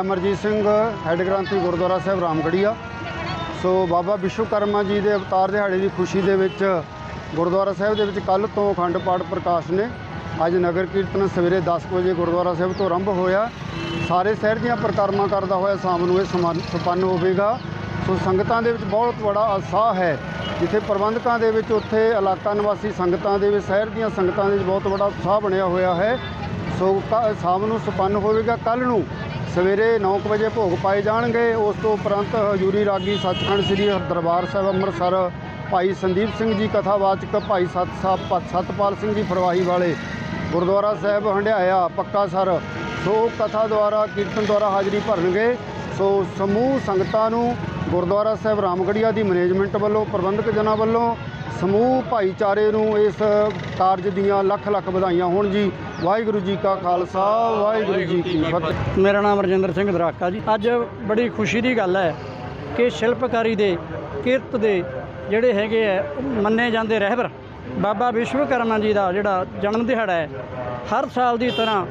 Amarjit Singh head ਗ੍ਰੰਥੀ ਗੁਰਦੁਆਰਾ ਸਾਹਿਬ, ਰਾਮਗੜੀਆ। ਸੋ ਬਾਬਾ ਵਿਸ਼ਵਕਰਮਾ ਜੀ ਦੇ ਅਵਤਾਰ ਦਿਹਾੜੇ ਦੀ ਖੁਸ਼ੀ ਦੇ ਵਿੱਚ ਗੁਰਦੁਆਰਾ ਸਾਹਿਬ ਦੇ ਵਿੱਚ ਕੱਲ ਤੋਂ ਅਖੰਡ ਪਾਠ ਪ੍ਰਕਾਸ਼ ਨੇ। ਅੱਜ ਨਗਰ ਕੀਰਤਨ ਸਵੇਰੇ 10 ਵਜੇ ਗੁਰਦੁਆਰਾ ਸਾਹਿਬ ਤੋਂ ਆਰੰਭ ਹੋਇਆ। ਸਾਰੇ ਸ਼ਹਿਰ ਦੀਆਂ ਪ੍ਰਕਰਮਾਂ ਕਰਦਾ ਹੋਇਆ ਸ਼ਾਮ ਨੂੰ ਇਹ ਸਮਾਨ ਸੰਪੰਨ ਹੋਵੇਗਾ। ਸੋ ਸੰਗਤਾਂ ਦੇ ਵਿੱਚ ਬਹੁਤ ਬੜਾ ਉਤਸ਼ਾਹ ਹੈ, ਜਿੱਥੇ ਪ੍ਰਬੰਧਕਾਂ ਦੇ ਵਿੱਚ, ਉੱਥੇ ਇਲਾਕਾ ਨਿਵਾਸੀ ਸੰਗਤਾਂ ਦੇ ਵਿੱਚ, ਸ਼ਹਿਰ ਦੀਆਂ ਸੰਗਤਾਂ ਦੇ ਵਿੱਚ ਬਹੁਤ ਬੜਾ ਉਤਸ਼ਾਹ ਬਣਿਆ ਹੋਇਆ ਹੈ। ਸੋ ਕ- ਸ਼ਾਮ ਨੂੰ ਸੰਪੰਨ ਹੋਵੇਗਾ ਕੱਲ ਨੂੰ ਸਵੇਰੇ 9 ਵਜੇ ਭੋਗ ਪਾਏ ਜਾਣਗੇ। ਉਸ ਤੋਂ ਉਪਰੰਤ ਹਜੂਰੀ ਰਾਗੀ ਸੱਚਖੰਡ ਸ੍ਰੀ ਦਰਬਾਰ ਸਾਹਿਬ ਅੰਮ੍ਰਿਤਸਰ, ਭਾਈ ਸੰਦੀਪ ਸਿੰਘ ਜੀ ਕਥਾਵਾਚਕ, ਭਾਈ ਸਤ ਸਾਹਿਬ ਸਤਪਾਲ ਸਿੰਘ ਜੀ ਫਰਵਾਹੀ ਵਾਲੇ ਗੁਰਦੁਆਰਾ ਸਾਹਿਬ ਹੰਡਿਆਇਆ ਪੱਕਾ ਸਰ। ਸੋ ਕਥਾ ਦੁਆਰਾ, ਕੀਰਤਨ ਦੁਆਰਾ ਹਾਜ਼ਰੀ ਭਰਨਗੇ। ਸੋ ਸਮੂਹ ਸੰਗਤਾਂ ਨੂੰ ਗੁਰਦੁਆਰਾ ਸਾਹਿਬ ਰਾਮਗੜੀਆ ਦੀ ਮੈਨੇਜਮੈਂਟ ਵੱਲੋਂ, ਪ੍ਰਬੰਧਕ ਜਨਾਂ ਵੱਲੋਂ ਸਮੂਹ ਭਾਈਚਾਰੇ ਨੂੰ ਇਸ ਕਾਰਜ ਦੀਆਂ ਲੱਖ ਲੱਖ ਵਧਾਈਆਂ ਹੋਣ ਜੀ। ਵਾਹਿਗੁਰੂ ਜੀ ਕਾ ਖਾਲਸਾ ਵਾਹਿਗੁਰੂ ਜੀ ਕੀ ਫਤਿਹ। ਮੇਰਾ ਨਾਮ ਰਜਿੰਦਰ ਸਿੰਘ ਦਰਾਕਾ ਜੀ। ਅੱਜ ਬੜੀ ਖੁਸ਼ੀ ਦੀ ਗੱਲ ਹੈ ਕਿ ਸ਼ਿਲਪਕਾਰੀ ਦੇ ਕਿਰਤ ਦੇ ਜਿਹੜੇ ਹੈਗੇ ਆ ਮੰਨੇ ਜਾਂਦੇ ਰਹਿਬਰ ਬਾਬਾ ਵਿਸ਼ਵਕਰਮਾ ਜੀ ਦਾ ਜਿਹੜਾ ਜਨਮ ਦਿਹਾੜਾ ਹੈ ਹਰ ਸਾਲ ਦੀ ਤਰ੍ਹਾਂ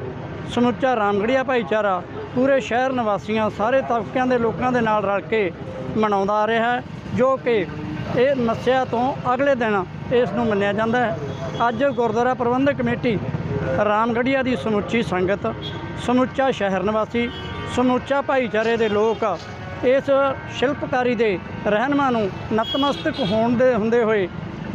ਸਮੁੱਚਾ ਰਾਮਗੜੀਆ ਭਾਈਚਾਰਾ ਪੂਰੇ ਸ਼ਹਿਰ ਨਿਵਾਸੀਆਂ ਸਾਰੇ ਤਬਕਿਆਂ ਦੇ ਲੋਕਾਂ ਦੇ ਨਾਲ ਰਲ ਕੇ ਮਨਾਉਂਦਾ ਆ ਰਿਹਾ ਹੈ ਜੋ ਕਿ ਇਹ ਮੱਸਿਆ ਤੋਂ ਅਗਲੇ ਦਿਨ ਇਸ ਨੂੰ ਮੰਨਿਆ ਜਾਂਦਾ ਹੈ। ਅੱਜ ਗੁਰਦੁਆਰਾ ਪ੍ਰਬੰਧਕ ਕਮੇਟੀ ਰਾਮਗੜੀਆ ਦੀ ਸਮੁੱਚੀ ਸੰਗਤ, ਸਮੁੱਚਾ ਸ਼ਹਿਰ ਨਿਵਾਸੀ, ਸਮੁੱਚਾ ਭਾਈਚਾਰੇ ਦੇ ਲੋਕ ਇਸ ਸ਼ਿਲਪਕਾਰੀ ਦੇ ਰਹਿਨਮਾ ਨੂੰ ਨਤਮਸਤਕ ਹੋਣ ਦੇ ਹੁੰਦੇ ਹੋਏ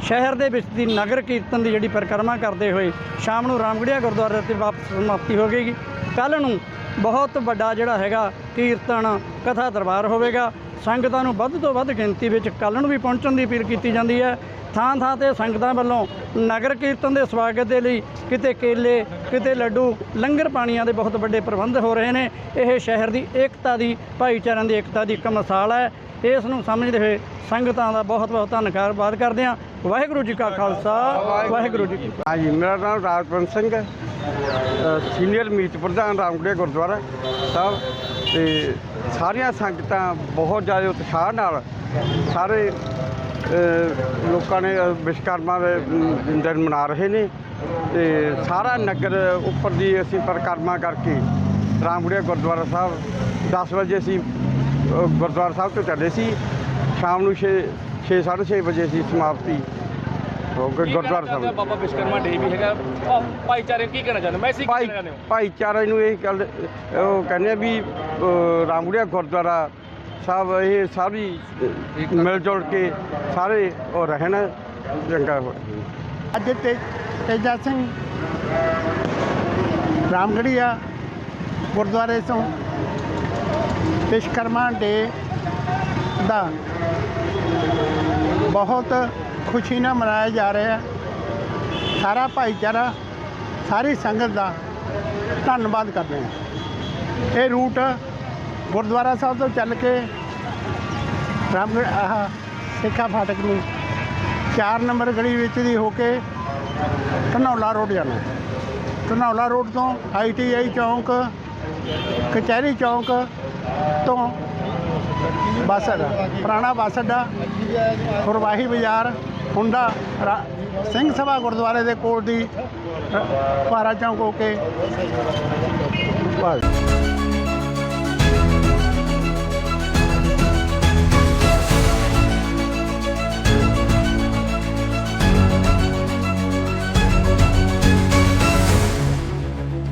ਸ਼ਹਿਰ ਦੇ ਵਿੱਚ ਦੀ ਨਗਰ ਕੀਰਤਨ ਦੀ ਜਿਹੜੀ ਪਰਿਕਰਮਾ ਕਰਦੇ ਹੋਏ ਸ਼ਾਮ ਨੂੰ ਰਾਮਗੜੀਆ ਗੁਰਦੁਆਰੇ ਤੇ ਵਾਪਸ ਸਮਾਪਤੀ ਹੋਵੇਗੀ ਕੱਲ ਨੂੰ ਬਹੁਤ ਵੱਡਾ ਜਿਹੜਾ ਹੈਗਾ ਕੀਰਤਨ ਕਥਾ ਦਰਬਾਰ ਹੋਵੇਗਾ। ਸੰਗਤਾਂ ਨੂੰ ਵੱਧ ਤੋਂ ਵੱਧ ਗਿਣਤੀ ਵਿੱਚ ਕੱਲ੍ਹ ਨੂੰ ਵੀ ਪਹੁੰਚਣ ਦੀ ਅਪੀਲ ਕੀਤੀ ਜਾਂਦੀ ਹੈ। ਥਾਂ ਥਾਂ ਤੇ ਸੰਗਤਾਂ ਵੱਲੋਂ ਨਗਰ ਕੀਰਤਨ ਦੇ ਸਵਾਗਤ ਦੇ ਲਈ ਕਿਤੇ ਕੇਲੇ, ਕਿਤੇ ਲੱਡੂ, ਲੰਗਰ ਪਾਣੀਆਂ ਦੇ ਬਹੁਤ ਵੱਡੇ ਪ੍ਰਬੰਧ ਹੋ ਰਹੇ ਨੇ। ਇਹ ਸ਼ਹਿਰ ਦੀ ਏਕਤਾ ਦੀ, ਭਾਈਚਾਰਿਆਂ ਦੀ ਏਕਤਾ ਦੀ ਇੱਕ ਮਿਸਾਲ ਹੈ। ਇਸ ਨੂੰ ਸਮਝਦੇ ਹੋਏ ਸੰਗਤਾਂ ਦਾ ਬਹੁਤ ਬਹੁਤ ਧੰਨਵਾਦ ਕਰਦੇ ਹਾਂ। ਵਾਹਿਗੁਰੂ ਜੀ ਕਾ ਖਾਲਸਾ ਵਾਹਿਗੁਰੂ ਜੀ ਹਾਂਜੀ ਮੇਰਾ ਨਾਮ ਰਾਜਪੰਤ ਸਿੰਘ ਹੈ। ਸੀਨੀਅਰ ਮੀਤ ਪ੍ਰਧਾਨ ਰਾਮਗੜ੍ਹੀਆ ਗੁਰਦੁਆਰਾ ਸਾਹਿਬ। ਤੇ ਸਾਰੀਆਂ ਸੰਗਤਾਂ ਬਹੁਤ ਜ਼ਿਆਦਾ ਉਤਸ਼ਾਹ ਨਾਲ ਸਾਰੇ ਲੋਕਾਂ ਨੇ ਅ, ਵਿਸ਼ਵਕਰਮਾ ਦੇ ਦਿਨ ਮਨਾ ਰਹੇ ਨੇ। ਤੇ ਸਾਰਾ ਨਗਰ ਉੱਪਰ ਦੀ ਅਸੀਂ ਪਰਿਕਰਮਾ ਕਰਕੇ ਰਾਮਗੜ੍ਹੀਆ ਗੁਰਦੁਆਰਾ ਸਾਹਿਬ 10 ਵਜੇ ਅਸੀਂ ਗੁਰਦੁਆਰਾ ਸਾਹਿਬ ਤੋਂ ਚੱਲੇ ਸੀ। ਸ਼ਾਮ ਨੂੰ 6 ਛੇ 6:30 ਵਜੇ ਅਸੀਂ ਸਮਾਪਤੀ ਹੋ ਗਈ ਗੁਰਦੁਆਰਾ ਸਾਹਿਬ। ਬਾਬਾ ਵਿਸ਼ਕਰਮਾ ਡੇ ਵੀ ਹੈਗਾ। ਭਾਈਚਾਰੇ ਕੀ ਕਹਿਣਾ ਚਾਹੁੰਦੇ ਮੈਂ ਇਸੇ ਕੀ ਕਹਿਣਾ ਭਾਈਚਾਰੇ ਨੂੰ ਇਹ ਗੱਲ ਉਹ ਕਹਿੰਦੇ ਆ ਵੀ ਅਹ, ਰਾਮਗੜ੍ਹੀਆ ਗੁਰਦੁਆਰਾ ਸਾਹਿਬ ਇਹ ਸਾਰੀ ਮਿਲ ਜੁਲ ਕੇ ਸਾਰੇ ਉਹ ਰਹਿਣ। ਚੰਗਾ ਹੋ। ਅੱਜ ਤੇ ਤੇਜਾ ਸਿੰਘ ਰਾਮਗੜੀਆ ਗੁਰਦੁਆਰੇ ਤੋਂ ਵਿਸ਼ਕਰਮਾ ਡੇ ਦਾ ਬਹੁਤ ਖੁਸ਼ੀ ਨਾਲ ਮਨਾਇਆ ਜਾ ਰਿਹਾ ਹੈ। ਸਾਰਾ ਭਾਈਚਾਰਾ, ਸਾਰੀ ਸੰਗਤ ਦਾ ਧੰਨਵਾਦ ਕਰਦੇ ਹਾਂ। ਇਹ ਰੂਟ ਗੁਰਦੁਆਰਾ ਸਾਹਿਬ ਤੋਂ ਚੱਲ ਕੇ ਰਾਮਗੜ੍ਹ, ਆਹ ਸਿੱਖਾ ਫਾਟਕ ਨੂੰ 4 ਨੰਬਰ ਗਲੀ ਵਿੱਚ ਦੀ ਹੋ ਕੇ ਧਨੌਲਾ ਰੋਡ ਜਾਣਾ ਧਨੌਲਾ ਰੋਡ ਤੋਂ ਆਈਟੀਆਈ ਚੌਂਕ, ਕਚਹਿਰੀ ਚੌਂਕ ਤੋਂ ਬੱਸ ਅੱਡਾ, ਪੁਰਾਣਾ ਬੱਸ ਅੱਡਾ ਫੁਰਵਾਹੀ ਬਾਜ਼ਾਰ, ਹੁੰਡਾ, ਰਾ- ਸਿੰਘ ਸਭਾ ਗੁਰਦੁਆਰੇ ਦੇ ਕੋਲ ਦੀ ਭਾਰਾ ਪਾਰਾ ਚੌਂਕ ਹੋ ਕੇ, ਬਸ।